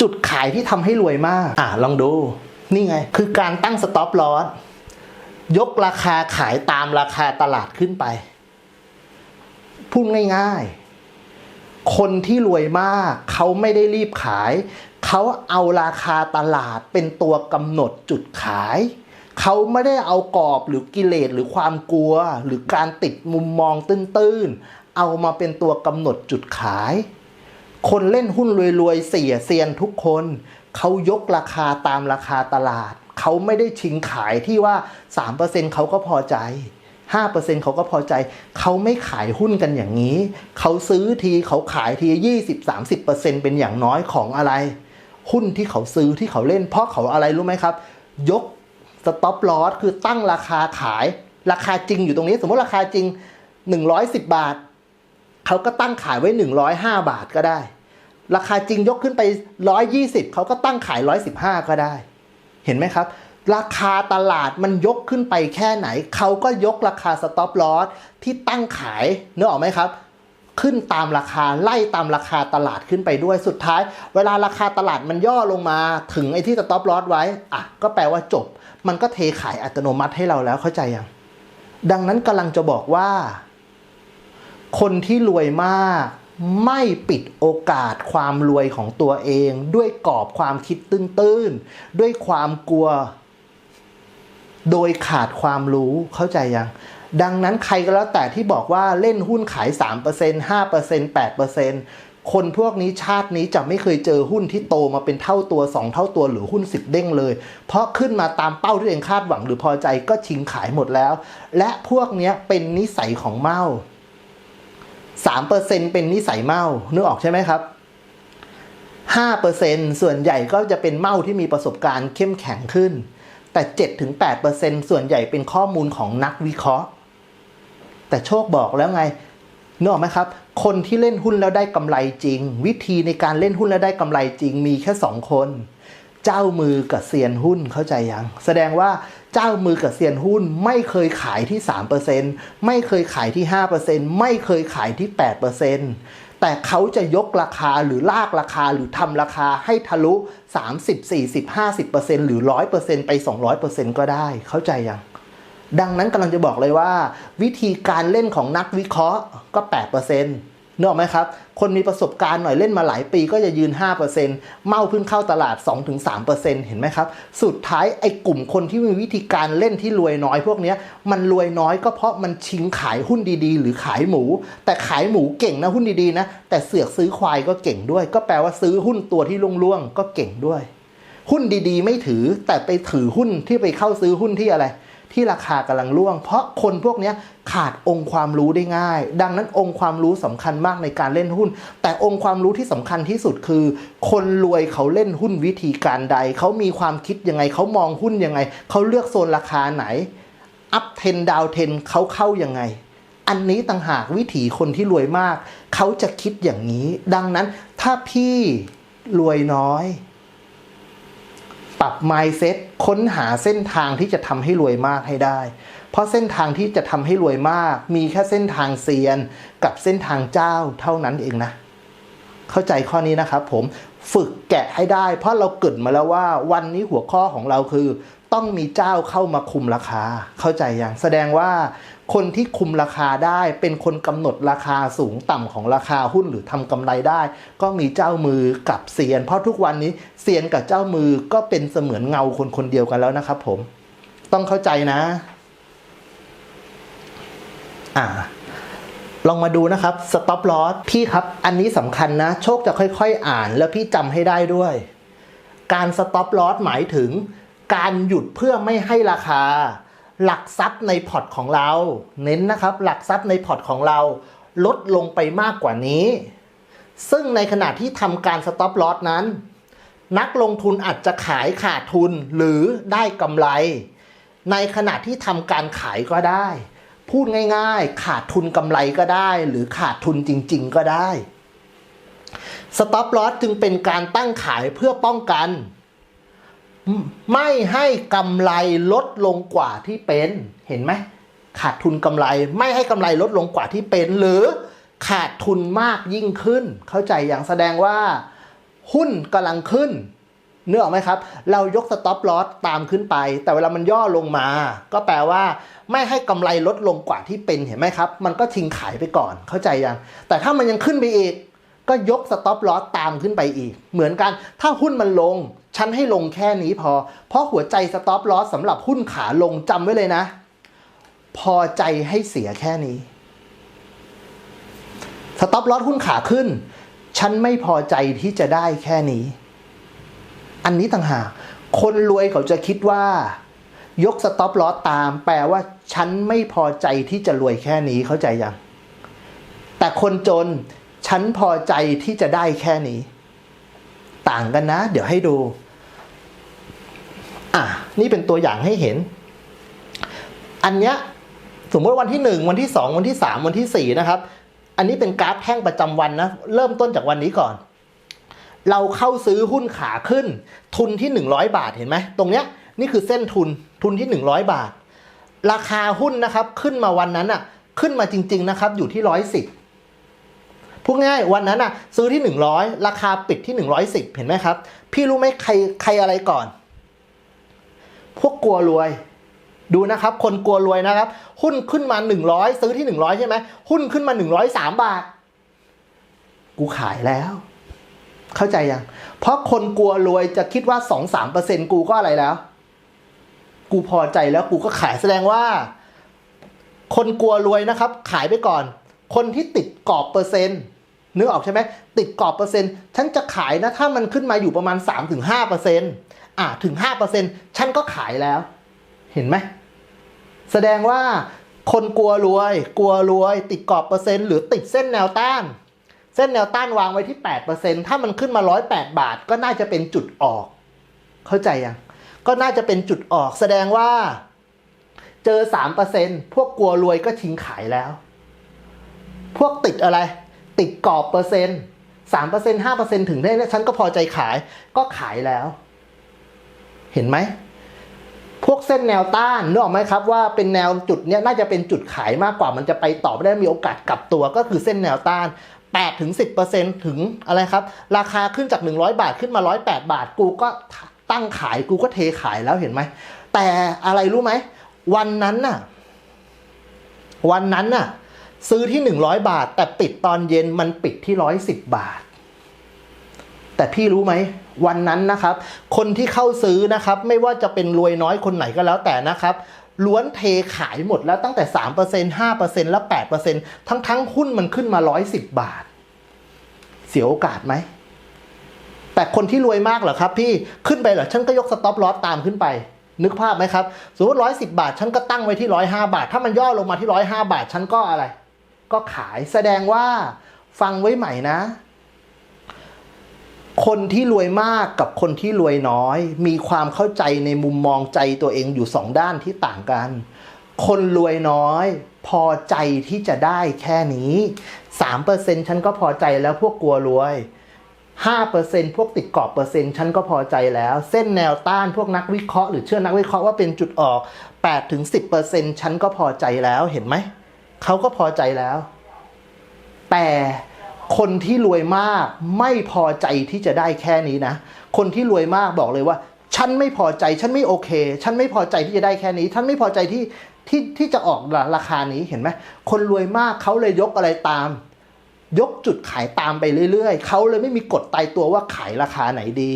จุดขายที่ทำให้รวยมาก อ่าลองดู นี่ไง คือการตั้งสต็อปลอสยกราคาขายตามราคาตลาดขึ้นไป พูดง่ายๆ คนที่รวยมากเขาไม่ได้รีบขาย เขาเอาราคาตลาดเป็นตัวกำหนดจุดขาย เขาไม่ได้เอากรอบหรือกิเลสหรือความกลัว หรือการติดมุมมองตื้นๆ เอามาเป็นตัวกำหนดจุดขาย คนเล่นหุ้นรวยๆเสียเซียนทุกคน เขายกราคาตามราคาตลาด เขาไม่ได้ชิงขายที่ว่า 3%เขาก็พอใจ 5%เขาก็พอใจ เขาไม่ขายหุ้นกันอย่างนี้ เขาซื้อทีเขาขายที 20-30%เป็นอย่างน้อยของอะไร หุ้นที่เขาซื้อที่เขาเล่น เพราะเขาอะไรรู้ไหมครับ ยกสต็อปลอสคือตั้งราคาขาย ราคาจริงอยู่ตรงนี้ สมมติราคาจริง 110 บาท เขาก็ตั้งขายไว้ 105 บาทก็ได้ ราคาจริงยกขึ้นไป 120 เขาก็ตั้งขาย 115 ก็ได้ เห็นไหมครับ ราคาตลาดมันยกขึ้นไปแค่ไหน เขาก็ยกราคาสต็อปลอสที่ตั้งขายเนึกออกไหมครับ ขึ้นตามราคาไล่ตามราคาตลาดขึ้นไปด้วยสุดท้าย เวลาราคาตลาดมันย่อลงมาถึงไอ้ที่สต็อปลอสไว้อะก็แปลว่าจบ มันก็เทขายอัตโนมัติให้เราแล้วเข้าใจยังดังนั้นกำลังจะบอกว่า คนที่รวยมาก ไม่ปิดโอกาสความรวยของตัวเอง ด้วยกรอบความคิดตื้นๆ ด้วยความกลัว โดยขาดความรู้เข้าใจยัง ดังนั้นใครก็แล้วแต่ที่บอกว่าเล่นหุ้นขาย 3% 5% 8%คนพวกนี้ชาตินี้จะไม่เคยเจอหุ้นที่โตมาเป็นเท่าตัว 2 เท่าตัวหรือหุ้น 10 เด้งเลย เพราะขึ้นมาตามเป้าที่เองคาดหวังหรือพอใจก็ชิงขายหมดแล้ว และพวกนี้เป็นนิสัยของเมา 3%เป็นนิสัยเมานึกออกใช่ไหมครับ5%ส่วนใหญ่ก็จะเป็นเมาที่มีประสบการณ์เข้มแข็งขึ้น แต่ 7-8%ส่วนใหญ่เป็นข้อมูลของนักวิเคราะห์ แต่โชคบอกแล้วไงนึกออกไหมครับ คนที่เล่นหุ้นแล้วได้กำไรจริง วิธีในการเล่นหุ้นแล้วได้กำไรจริงมีแค่สองคน เจ้ามือกับเซียนหุ้นเข้าใจยัง แสดงว่าเจ้ามือกับเซียนหุ้นไม่เคยขายที่ 3%ไม่เคยขายที่ 5%ไม่เคยขายที่ 8%แต่เขาจะยกราคาหรือลากราคาหรือทำราคาให้ทะลุ 30 40 50%หรือ 100%ไป 200%ก็ได้เข้าใจยังดังนั้นกำลังจะบอกเลยว่า วิธีการเล่นของนักวิเคราะห์ก็ 8% นึกออกไหมครับ คนมีประสบการณ์หน่อยเล่นมาหลายปีก็จะยืน 5%เมาเพิ่งเข้าตลาด 2-3%เห็นไหมครับ สุดท้ายไอ้กลุ่มคนที่มีวิธีการเล่นที่รวยน้อยพวกนี้มันรวยน้อยก็เพราะมันชิงขายหุ้นดีๆ หรือขายหมู แต่ขายหมูเก่งนะหุ้นดีๆนะ แต่เสือกซื้อควายก็เก่งด้วย ก็แปลว่าซื้อหุ้นตัวที่ล่วงๆก็เก่งด้วย หุ้นดีๆ ไม่ถือแต่ไปถือหุ้นที่ไปเข้าซื้อหุ้นที่อะไร ที่ราคากำลังร่วง เพราะคนพวกนี้ขาดองค์ความรู้ได้ง่าย ดังนั้นองค์ความรู้สำคัญมากในการเล่นหุ้น แต่องค์ความรู้ที่สำคัญที่สุดคือ คนรวยเขาเล่นหุ้นวิธีการใด เขามีความคิดยังไง เขามองหุ้นยังไง เขาเลือกโซนราคาไหน อัพเทนดาวเทนเขาเข้ายังไงอันนี้ต่างหากวิถีคนที่รวยมาก เขาจะคิดอย่างนี้ ดังนั้นถ้าพี่รวยน้อย ปรับ mindset ค้นหาเส้นทางที่จะทำให้รวยมากให้ได้ เพราะเส้นทางที่จะทำให้รวยมาก มีแค่เส้นทางเซียน กับเส้นทางเจ้าเท่านั้นเองนะ เข้าใจข้อนี้นะครับผมฝึกแกะให้ได้ เพราะเราเกิดมาแล้วว่าวันนี้หัวข้อของเราคือ ต้องมีเจ้าเข้ามาคุมราคา เข้าใจอย่างแสดงว่า คนที่คุมราคาได้ เป็นคนกำหนดราคาสูงต่ำของราคาหุ้นหรือทำกำไรได้ ก็มีเจ้ามือกับเซียน เพราะทุกวันนี้เซียนกับเจ้ามือก็เป็นเสมือนเงาคนคนเดียวกันแล้วนะครับผม ต้องเข้าใจนะ อ่าลองมาดูนะครับ stop loss พี่ครับ อันนี้สำคัญนะ โชคจะค่อยๆ อ่าน แล้วพี่จำให้ได้ด้วย การ stop loss หมายถึง การหยุดเพื่อไม่ให้ราคา หลักทรัพย์ในพอร์ตของเรา เน้นนะครับ หลักทรัพย์ในพอร์ตของเราลดลงไปมากกว่านี้ ซึ่งในขณะที่ทำการ stop loss นั้น นักลงทุนอาจจะขายขาดทุนหรือได้กำไร ในขณะที่ทำการขายก็ได้ พูดง่ายๆ ขาดทุนกำไรก็ได้ หรือขาดทุนจริง ๆ ก็ได้ stop loss จึงเป็นการตั้งขายเพื่อป้องกัน ไม่ให้กำไรลดลงกว่าที่เป็นเห็นไหมขาดทุนกำไรไม่ให้กำไรลดลงกว่าที่เป็น หรือขาดทุนมากยิ่งขึ้น เข้าใจอย่างแสดงว่า หุ้นกำลังขึ้นเนื้อออกไหมครับ เรายกสต็อปลอสตามขึ้นไป แต่เวลามันย่อลงมา ก็แปลว่า ไม่ให้กำไรลดลงกว่าที่เป็นเห็นไหมครับ มันก็ทิ้งขายไปก่อนเข้าใจยัง แต่ถ้ามันยังขึ้นไปอีก ก็ยกสต็อปลอสตามขึ้นไปอีก เหมือนกัน ถ้าหุ้นมันลง ฉันให้ลงแค่นี้พอ เพราะหัวใจสต็อปลอสสำหรับหุ้นขาลงจำไว้เลยนะ พอใจให้เสียแค่นี้สต็อปลอสหุ้นขาขึ้น ฉันไม่พอใจที่จะได้แค่นี้ อันนี้ต่างหาก คนรวยเขาจะคิดว่า ยกสต็อปลอสตาม แปลว่า ฉันไม่พอใจที่จะรวยแค่นี้เข้าใจยัง แต่คนจน ฉันพอใจที่จะได้แค่นี้ ต่างกันนะ เดี๋ยวให้ดู อะนี่เป็นตัวอย่างให้เห็น อันเนี้ยสมมติวันที่หนึ่งวันที่สองวันที่สามวันที่สี่นะครับ อันนี้เป็นกราฟแท่งประจำวันนะ เริ่มต้นจากวันนี้ก่อน เราเข้าซื้อหุ้นขาขึ้น ทุนที่ 100 บาทเห็นไหมตรงเนี้ยนี่คือเส้นทุนทุนที่ 100 บาท ราคาหุ้นนะครับขึ้นมาวันนั้นอะขึ้นมาจริง ๆ นะครับ อยู่ที่ 110พูดง่ายวันนั้นอะซื้อที่ 100 ราคาปิดที่ 110 เห็นไหมครับ พี่รู้ไหมใครใครอะไรก่อน พวกกลัวรวย ดูนะครับ คนกลัวรวยนะครับ หุ้นขึ้นมา 100 ซื้อที่ 100 ใช่ไหมหุ้นขึ้นมา 103 บาท กูขายแล้ว เข้าใจยัง เพราะคนกลัวรวยจะคิดว่า 2-3%กูก็อะไรแล้ว กูพอใจแล้วกูก็ขายแสดงว่า คนกลัวรวยนะครับ ขายไปก่อน คนที่ติดกรอบเปอร์เซ็นต์นึกออกใช่ไหมติดกรอบเปอร์เซ็นต์ฉันจะขายนะ ถ้ามันขึ้นมาอยู่ประมาณ 3-5%อ่ะถึง 5%ฉันก็ขายแล้ว เห็นไหม แสดงว่าคนกลัวรวย กลัวรวย ติดกรอบเปอร์เซ็นต์หรือติดเส้นแนวต้าน เส้นแนวต้านวางไว้ที่ 8%ถ้ามันขึ้นมา 108 บาท ก็น่าจะเป็นจุดออก เข้าใจยังก็น่าจะเป็นจุดออก แสดงว่า เจอ 3%พวกกลัวรวยก็ชิงขายแล้ว พวกติดอะไร ติดกรอบเปอร์เซ็นต์3% 5%ถึงได้นะฉันก็พอใจขายก็ขายแล้ว เห็นไหม พวกเส้นแนวต้านนึกออกไหมครับว่าเป็นแนวจุดเนี้ยน่าจะเป็นจุดขายมากกว่ามันจะไปต่อไม่ได้มีโอกาสกลับตัวก็คือเส้นแนวต้าน8ถึง10%ถึงอะไรครับ ราคาขึ้นจาก 100 บาทขึ้นมา 108 บาท กูก็ตั้งขายกูก็เทขายแล้วเห็นไหม แต่อะไรรู้ไหม วันนั้นน่ะ วันนั้นน่ะ ซื้อที่ 100 บาท แต่ปิดตอนเย็นมันปิดที่ 110 บาท แต่พี่รู้ไหมวันนั้นนะครับ คนที่เข้าซื้อนะครับไม่ว่าจะเป็นรวยน้อยคนไหนก็แล้วแต่นะครับล้วนเทขายหมดแล้วตั้งแต่ 3% 5%และ 8%ทั้งทั้งหุ้นมันขึ้นมา 110 บาท เสียโอกาสไหม แต่คนที่รวยมากเหรอครับพี่ขึ้นไปเหรอฉันก็ยกสต็อปลอสตามขึ้นไป นึกภาพไหมครับ สมมติร้อยสิบาท ฉันก็ตั้งไว้ที่ร้อยห้าบาท ถ้ามันย่อลงมาที่ร้อยห้าบาท ฉันก็อะไร ก็ขายแสดงว่าฟังไว้ใหม่นะ คนที่รวยมากกับคนที่รวยน้อย มีความเข้าใจในมุมมองใจตัวเองอยู่สองด้านที่ต่างกัน คนรวยน้อย พอใจที่จะได้แค่นี้สามเปอร์เซ็นฉันก็พอใจแล้วพวกกลัวรวยห้าเปอร์เซ็นพวกติดกรอบเปอร์เซ็นต์ฉันก็พอใจแล้ว เส้นแนวต้านพวกนักวิเคราะห์หรือเชื่อนักวิเคราะห์ว่าเป็นจุดออกแปดถึงสิบเปอร์เซ็นฉันก็พอใจแล้วเห็นไหม เขาก็พอใจแล้ว แต่ คนที่รวยมากไม่พอใจที่จะได้แค่นี้นะ คนที่รวยมากบอกเลยว่า ฉันไม่พอใจ ฉันไม่โอเค ฉันไม่พอใจที่จะได้แค่นี้ ฉันไม่พอใจที่ที่ที่จะออกราคานี้เห็นไหมคนรวยมากเขาเลยยกอะไรตาม ยกจุดขายตามไปเรื่อยๆเขาเลยไม่มีกฎตายตัวว่าขายราคาไหนดี